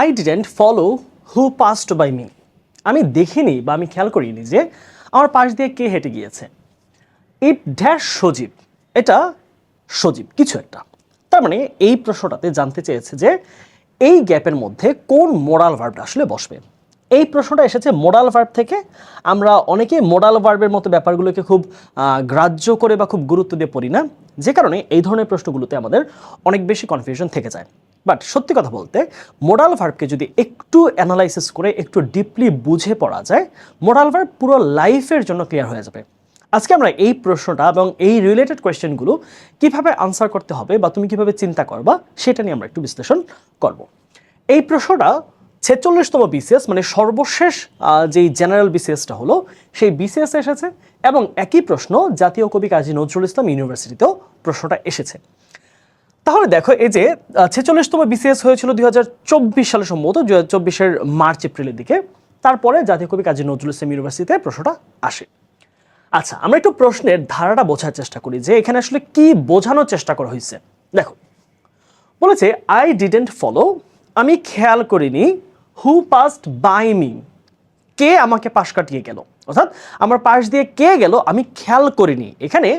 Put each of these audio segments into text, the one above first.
I didn't follow who passed by me আমি দেখিনি বা আমি খেয়াল করিনি যে আমার পাশ দিয়ে কে হেঁটে গিয়েছে। ইট ড্যাশ সজীব এটা সজীব কিছু একটা। তার মানে এই প্রশ্নটাতে জানতে চেয়েছে যে এই গ্যাপের মধ্যে কোন মোরাল ভার্বটা আসলে বসবে। এই প্রশ্নটা এসেছে মোরাল ভার্ব থেকে। আমরা অনেকে মোরাল ভার্বের মতো ব্যাপারগুলোকে খুব গ্রাহ্য করে বা খুব গুরুত্ব দিয়ে পড়ি না। যে কারণে এই ধরনের প্রশ্নগুলোতে আমাদের অনেক বেশি কনফিউশন থেকে যায়। বাট সত্যি কথা বলতে মোডাল ভার্বকে যদি একটু অ্যানালাইসিস করে, একটু ডিপলি বুঝে পড়া যায় মোডাল ভার্ব পুরো লাইফের জন্য ক্লিয়ার হয়ে যাবে। আজকে আমরা এই প্রশ্নটা এবং এই রিলেটেড কোয়েশ্চেনগুলো কীভাবে আনসার করতে হবে বা তুমি কীভাবে চিন্তা করবা, সেটা নিয়ে আমরা একটু বিশ্লেষণ করব। এই প্রশ্নটা ছেচল্লিশতম বিসিএস মানে সর্বশেষ যেই জেনারেল বিসিএসটা হলো, সেই বিসিএস এসেছে এবং একই প্রশ্ন জাতীয় কবি কাজী নজরুল ইসলাম ইউনিভার্সিটিতেও প্রশ্নটা এসেছে। তাহলে দেখো এই যে ছেচল্লিশতম বিসিএস হয়েছিল দুই সালে সম্ভবত, দুই হাজার চব্বিশের মার্চ, এপ্রিলের দিকে। তারপরে জাতীয় কবি কাজী নজরুল ইসলাম ইউনিভার্সিটিতে প্রশ্নটা আসে। আচ্ছা আমরা একটু প্রশ্নের ধারাটা বোঝার চেষ্টা করি যে এখানে আসলে কি বোঝানোর চেষ্টা করা হয়েছে। দেখো, বলেছে আই ডিডেন্ট ফলো আমি খেয়াল করিনি হু পাস্ট বাই মি কে আমাকে পাশ কাটিয়ে গেল? অর্থাৎ, আমার পাশ দিয়ে কে গেল, আমি খেয়াল করিনি। এখানে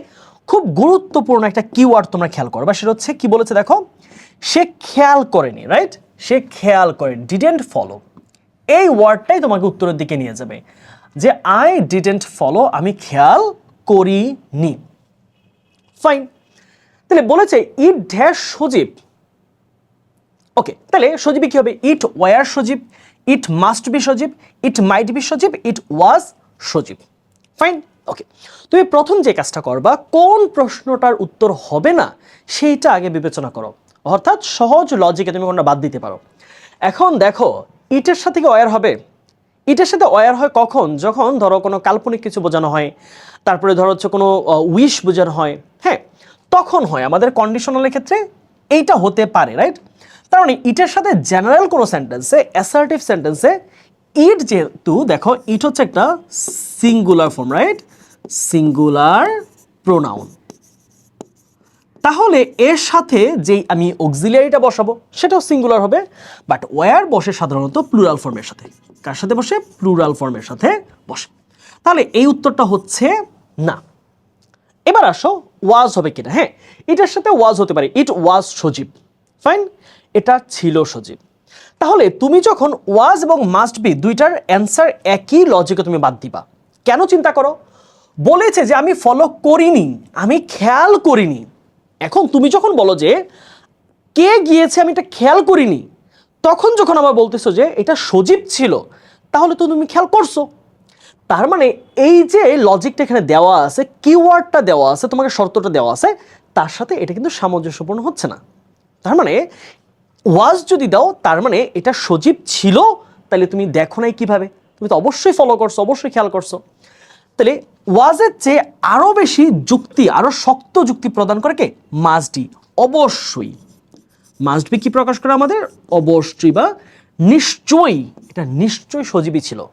খুব গুরুত্বপূর্ণ একটা কিওয়ার্ড তোমরা খেয়াল করো। বা সেটা হচ্ছে কি বলেছে দেখো? সে খেয়াল করেনি রাইট সে খেয়াল করে ডিডেন্ট ফলো এই ওয়ার্ডটাই তোমাকে উত্তরের দিকে নিয়ে যাবে যে আই ডিডেন্ট ফলো আমি খেয়াল করিনি। ফাইন তাহলে বলেছে ইট ড্যাশ সজীব। ওকে তাহলে সজীবী কি হবে? It were Sajib. It must be Sajib. It might be Sajib. It was Sajib. Fine okay তুমি প্রথম যে কাজটা করবা, কোন প্রশ্নটার উত্তর হবে না, সেইটা আগে বিবেচনা করো। অর্থাৎ সহজ লজিকে তুমি কোনটা বাদ দিতে পারো। এখন দেখো, ইটের সাথে কি ওয়ার হবে? ইটের সাথে ওয়ার হয় কখন? যখন ধরো কোনো কাল্পনিক কিছু বোঝানো হয়, তারপরে ধরো হচ্ছে কোনো উইশ বোঝানো হয় হ্যাঁ? তখন হয় আমাদের কন্ডিশনালের ক্ষেত্রে এইটা হতে পারে রাইট তার মানে ইটের সাথে জেনারেল কোনো সেন্টেন্সে অ্যাসার্টিভ সেন্টেন্সে ইট যেহেতু, দেখো, ইট হচ্ছে একটা singular form right singular pronoun তাহলে এর সাথে যেই আমি অক্সিলিয়ারিটা বসাবো, সেটাও সিঙ্গুলার হবে বাট ওয়ার বসে সাধারণত প্লুরাল ফর্মের সাথে? কার সাথে বসে? প্লুরাল ফর্মের সাথে বসে। তাহলে এই উত্তরটা হচ্ছে না। এবার আসো ওয়াজ হবে কিনা? হ্যাঁ এটার সাথে ওয়াজ হতে পারে। ইট ওয়াজ সজীব। ফাইন এটা ছিল সজীব। তাহলে তুমি যখন ওয়াজ এবং মাস্ট বি দুইটার অ্যান্সার একই লজিকে তুমি বাদ দিবা। কেন চিন্তা করো? বলেছে যে আমি ফলো করিনি, আমি খেয়াল করিনি। এখন তুমি যখন বলো যে কে গিয়েছে আমি এটা খেয়াল করিনি, তখন যখন আবার বলতেছো যে এটা সজীব ছিল, তাহলে তো তুমি খেয়াল করছ। তার মানে এই যে লজিকটা এখানে দেওয়া আছে কিওয়ার্ডটা দেওয়া আছে, তোমাকে শর্তটা দেওয়া আছে, তার সাথে এটা কিন্তু সামঞ্জস্যপূর্ণ হচ্ছে না। তার মানে ওয়াজ যদি দাও, তার মানে এটা সজীব ছিল, তাহলে তুমি দেখো নাই কীভাবে? তুমি তো অবশ্যই ফলো করছ, অবশ্যই খেয়াল করছ। তাহলে ওয়াজের চেয়ে আরও বেশি যুক্তি আরও শক্ত যুক্তি প্রদান করে কে? মাসডি অবশ্যই। মাস্ট বি কি প্রকাশ করে আমাদের? অবশ্যই বা নিশ্চয়ই। এটা নিশ্চয়ই সজীবী ছিল।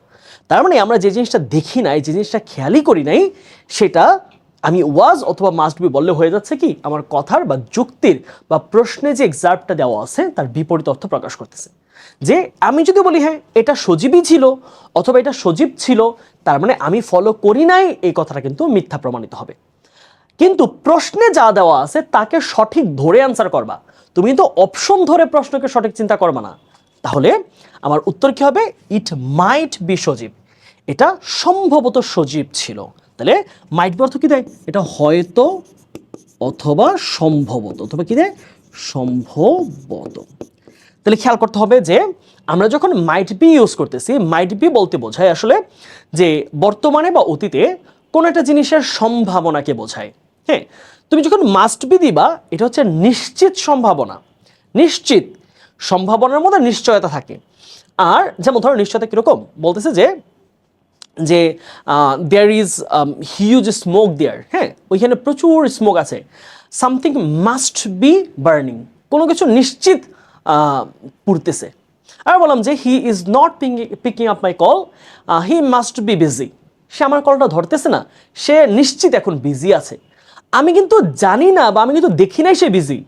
তার মানে আমরা যে জিনিসটা দেখি নাই, যে জিনিসটা খেয়ালই করি নাই, সেটা আমি ওয়াজ অথবা মাস্ট বি বললে হয়ে যাচ্ছে কি? আমার কথার বা যুক্তির বা প্রশ্নে যে এক্সার্টটা দেওয়া আছে, তার বিপরীত অর্থ প্রকাশ করতেছে। যে আমি যদি বলি হ্যাঁ এটা সজীবই ছিল অথবা এটা সজীব ছিল, তার মানে আমি ফলো করি নাই, এই কথাটা কিন্তু মিথ্যা প্রমাণিত হবে। কিন্তু প্রশ্নে যা দেওয়া আছে, তাকে সঠিক ধরে অ্যান্সার করবা। তুমি কিন্তু অপশন ধরে প্রশ্নকে সঠিক চিন্তা করবা না। তাহলে আমার উত্তর কি হবে? It might be Sajib. এটা সম্ভবত সজীব ছিল। তাহলে মাইট অর্থ কি দেয়? এটা হয়তো অথবা সম্ভবত। অথবা কি দেয়? সম্ভবত। তাহলে খেয়াল করতে হবে যে আমরা যখন মাইট বি ইউজ করতেছি মাইট বি বলতে বোঝায় আসলে যে বর্তমানে বা অতীতে কোনো একটা জিনিসের সম্ভাবনাকে বোঝায়। হ্যাঁ তুমি যখন মাস্ট বি দিবা, এটা হচ্ছে নিশ্চিত সম্ভাবনা। নিশ্চিত। সম্ভাবনার মধ্যে নিশ্চয়তা থাকে। আর যেমন ধরো নিশ্চয়তা কীরকম? বলতেছে যে যে there is huge smoke there হ্যাঁ ওইখানে প্রচুর স্মোক আছে। সামথিং মাস্ট বি বার্নিং কোনো কিছু নিশ্চিত পুড়তেছে। আর বললাম যে he is not picking up my call he must be busy সে আমার কলটা ধরতেছে না, সে নিশ্চিত এখন বিজি আছে। আমি কিন্তু জানি না বা আমি কিন্তু দেখি নাই সে বিজি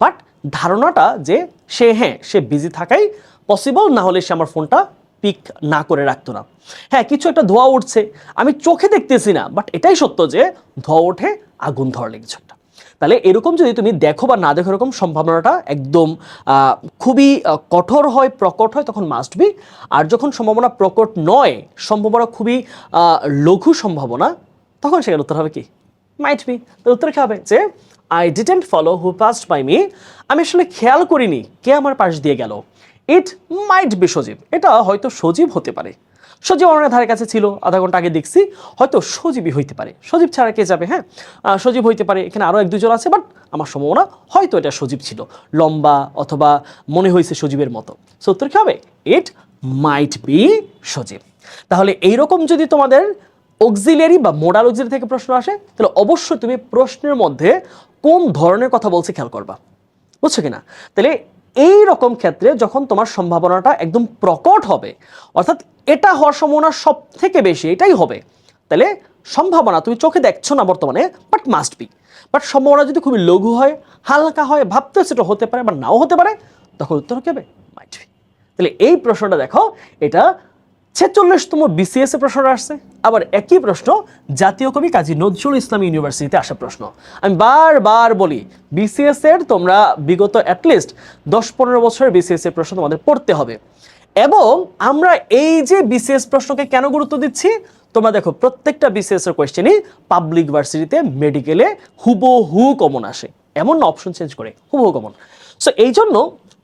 বাট ধারণাটা যে সে হ্যাঁ সে বিজি থাকাই পসিবল না হলে সে আমার ফোনটা পিক না করে রাখতো না। হ্যাঁ কিছু একটা ধোয়া উঠছে, আমি চোখে দেখতেছি না বাট এটাই সত্য যে ধোয়া ওঠে, আগুন ধরলে কিছু একটা তাহলে এরকম যদি তুমি দেখো বা না দেখো, এরকম সম্ভাবনাটা একদম খুবই কঠোর হয়, প্রকট হয়, তখন মাস্ট বি আর যখন সম্ভাবনা প্রকট নয়, সম্ভাবনা খুবই লঘু সম্ভাবনা, তখন সেখানে উত্তর হবে কি? মাইট বি উত্তর কি হবে? যে I didn't follow who passed by me আমি আসলে খেয়াল করিনি কে আমার পাশ দিয়ে গেল। It might be Sajib. এটা হয়তো সজীব হতে পারে। সজীব আমার ধারে কাছে ছিল, আধা ঘণ্টা আগে দেখছি, হয়তো সজীবই হইতে পারে। সজীব ছাড়া কে যাবে হ্যাঁ? সজীব হইতে পারে, এখানে আরও এক দুজন আছে বাট আমার সম্ভাবনা হয়তো এটা সজীব ছিল, লম্বা অথবা মনে হয়েছে সজীবের মতো। সো কি হবে? It might be Sajib. তাহলে এইরকম যদি তোমাদের অক্সিলিয়ারি বা মোডাল অক্সিলারি থেকে প্রশ্ন আসে, তাহলে অবশ্যই তুমি প্রশ্নের মধ্যে কোন ধরনের কথা বলছে খেয়াল করবা। বুঝছ কিনা? তাহলে এই রকম ক্ষেত্রে যখন তোমার সম্ভাবনাটা একদম প্রকট হবে, অর্থাৎ এটা হওয়ার সম্ভাবনা সব থেকে বেশি, এটাই হবে। তাহলে সম্ভাবনা, তুমি চোখে দেখছ না বর্তমানে বাট মাস্ট বি বাট সম্ভাবনা যদি খুবই লঘু হয়, হালকা হয় ভাবতে সেটা হতে পারে বা নাও হতে পারে, তখন উত্তর কি হবে? মাইট বি তাহলে এই প্রশ্নটা দেখো, এটা ছেচল্লিশতম বিসিএস এ প্রশ্নটা আসছে, আবার একই প্রশ্ন জাতীয় কবি কাজী নজরুল ইসলাম ইউনিভার্সিটিতে আসা প্রশ্ন। আমি বারবার বলি বিসিএস এর তোমরা বিগত অ্যাটলিস্ট দশ পনেরো বছরের বিসিএস এর প্রশ্ন তোমাদের পড়তে হবে। এবং আমরা এই যে বিসিএস প্রশ্নকে কেন গুরুত্ব দিচ্ছি? তোমরা দেখো, প্রত্যেকটা বিসিএস এর কোয়েশ্চেনই পাবলিক ভার্সিটিতে মেডিকেলে হুবহু কমন আসে। এমন অপশন চেঞ্জ করে, হুবহু কমন সো এই জন্য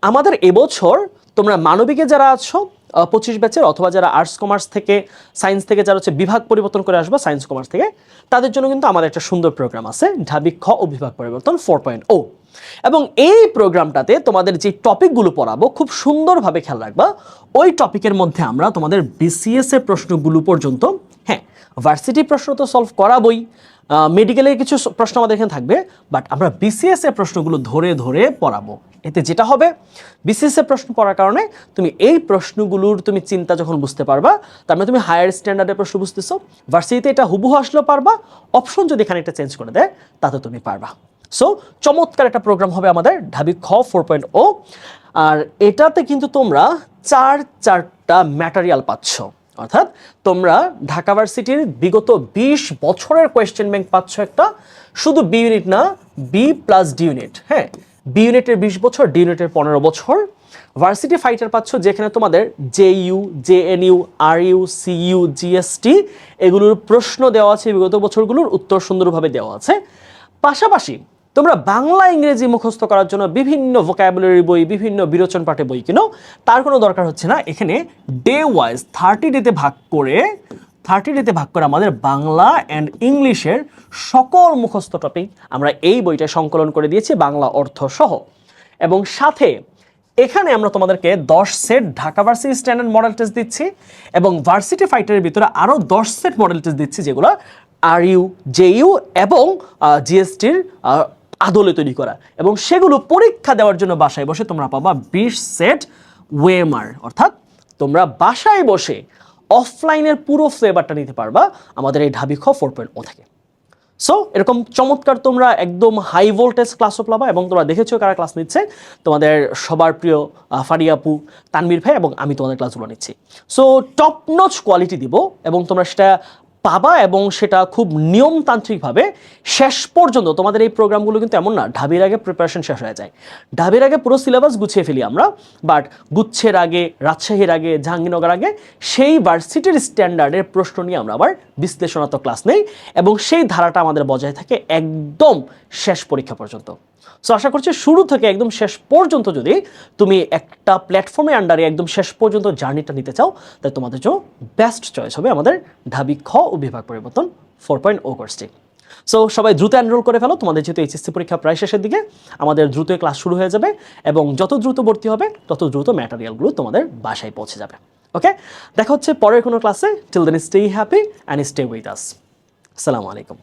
আমাদের এবছর তোমরা মানবিকে যারা আছো পঁচিশ ব্যাচের অথবা যারা আর্টস কমার্স থেকে সায়েন্স থেকে যারা হচ্ছে বিভাগ পরিবর্তন করে আসবে সায়েন্স কমার্স থেকে, তাদের জন্য কিন্তু আমাদের একটা সুন্দর প্রোগ্রাম আছে, ঢাবি খ ও বিভাগ পরিবর্তন ফোর পয়েন্ট ও এবং এই প্রোগ্রামটাতে তোমাদের যে টপিকগুলো পড়াবো, খুব সুন্দরভাবে খেয়াল রাখবা। ওই টপিকের মধ্যে আমরা তোমাদের বিসিএস এর প্রশ্নগুলো পর্যন্ত হ্যাঁ ভার্সিটি প্রশ্ন তো সলভ করাবই। মেডিকেলের কিছু প্রশ্ন আমাদের এখানে থাকবে বাট আমরা বিসিএস এর প্রশ্নগুলো ধরে ধরে পড়াবো। এতে যেটা হবে বিসিএস এর প্রশ্ন পড়ার কারণে তুমি এই প্রশ্নগুলোর তুমি চিন্তা যখন বুঝতে পারবা, তার মানে তুমি হায়ার স্ট্যান্ডার্ডের প্রশ্ন বুঝতেছো ভার্সিটিতে এটা হুবহু আসলেও পারবা অপশন যদি এখানে একটা চেঞ্জ করে দেয়, তাতে তুমি পারবা। সো চমৎকার একটা প্রোগ্রাম হবে আমাদের ঢাবি খ ফোর পয়েন্ট ও আর এটাতে কিন্তু তোমরা চার চারটা ম্যাটারিয়াল পাচ্ছ। অর্থাৎ তোমরা ঢাকা ভার্সিটির বিগত বিশ বছরের কোয়েশ্চেন ব্যাংক পাচ্ছ একটা। শুধু বি ইউনিট না বি প্লাস ডি ইউনিট হ্যাঁ? বি ইউনিটের বিশ বছর ডি ইউনিটের পনেরো বছর। ভার্সিটি ফাইটার পাচ্ছ যেখানে তোমাদের J U J N U R U C U GST এগুলোর প্রশ্ন দেওয়া আছে, বিগত বছরগুলোর উত্তর সুন্দরভাবে দেওয়া আছে। পাশাপাশি তোমরা বাংলা ইংরেজি মুখস্থ করার জন্য বিভিন্ন ভোকাবুলারি বই, বিভিন্ন বিরোচন পাঠে বই কিনো। তার কোনো দরকার হচ্ছে না। এখানে ডে ওয়াইজ থার্টি ডেতে ভাগ করে থার্টি ডেতে ভাগ করে আমাদের বাংলা অ্যান্ড ইংলিশের সকল মুখস্থ টপিক আমরা এই বইটা সংকলন করে দিয়েছি, বাংলা অর্থ সহ। এবং সাথে এখানে আমরা তোমাদেরকে দশ set Dhaka varsity standard model test দিচ্ছি এবং ভার্সিটি ফাইটারের ভিতরে আরও দশ সেট মডেল টেস্ট দিচ্ছি যেগুলো আর ইউ জে ইউ এবং জিএসটির আদলে তৈরি করা। এবং সেগুলো পরীক্ষা দেওয়ার জন্য বাসায় বসে তোমরা পাবা বিশ সেট ওয়েমার। অর্থাৎ তোমরা বাসায় বসে অফলাইনের পুরো ফ্লেভারটা নিতে পারবা আমাদের এই ঢাবি খ ফোর পয়েন্ট ও থেকে। সো এরকম চমৎকার তোমরা একদম হাই ভোল্টেজ ক্লাসও পাবা এবং তোমরা দেখেছ কারা ক্লাস নিচ্ছে? তোমাদের সবার প্রিয় ফারিয়া আপু তানবীর ভাই এবং আমি তোমাদের ক্লাসগুলো নিচ্ছি। সো টপ নচ কোয়ালিটি দিব এবং তোমরা সেটা পাবা এবং সেটা খুব নিয়মতান্ত্রিকভাবে শেষ পর্যন্ত, তোমাদের এই প্রোগ্রামগুলো কিন্তু এমন না, ঢাবির আগে প্রিপারেশন শেষ হয়ে যায়। ঢাবির আগে পুরো সিলেবাস গুছিয়ে ফেলি আমরা বাট গুচ্ছের আগে, রাজশাহীর আগে, জাহাঙ্গীরনগর আগে, সেই ভার্সিটির স্ট্যান্ডার্ডের প্রশ্ন নিয়ে আমরা আবার বিশ্লেষণাত্মক ক্লাস নেই, এবং সেই ধারাটা আমাদের বজায় থাকে একদম শেষ পরীক্ষা পর্যন্ত। সো আশা করছি শুরু থেকে একদম শেষ পর্যন্ত যদি তুমি একটা প্ল্যাটফর্মের আন্ডারে একদম শেষ পর্যন্ত জার্নিটা নিতে চাও, তাহলে তোমাদের জন্য বেস্ট চয়েস হবে আমাদের ঢাবি খ ও বিভাগ পরিবর্তন ফোর পয়েন্ট ও কোর্সটি সো সবাই দ্রুত এনরোল করে ফেলো। তোমাদের যেহেতু এইচএসসি পরীক্ষা প্রায় শেষের দিকে, আমাদের দ্রুত ক্লাস শুরু হয়ে যাবে এবং যত দ্রুত ভর্তি হবে, তত দ্রুত ম্যাটেরিয়ালগুলো তোমাদের বাসায় পৌঁছে যাবে। ওকে দেখা হচ্ছে পরের কোনো ক্লাসে till then stay happy and stay with us আসসালামু আলাইকুম।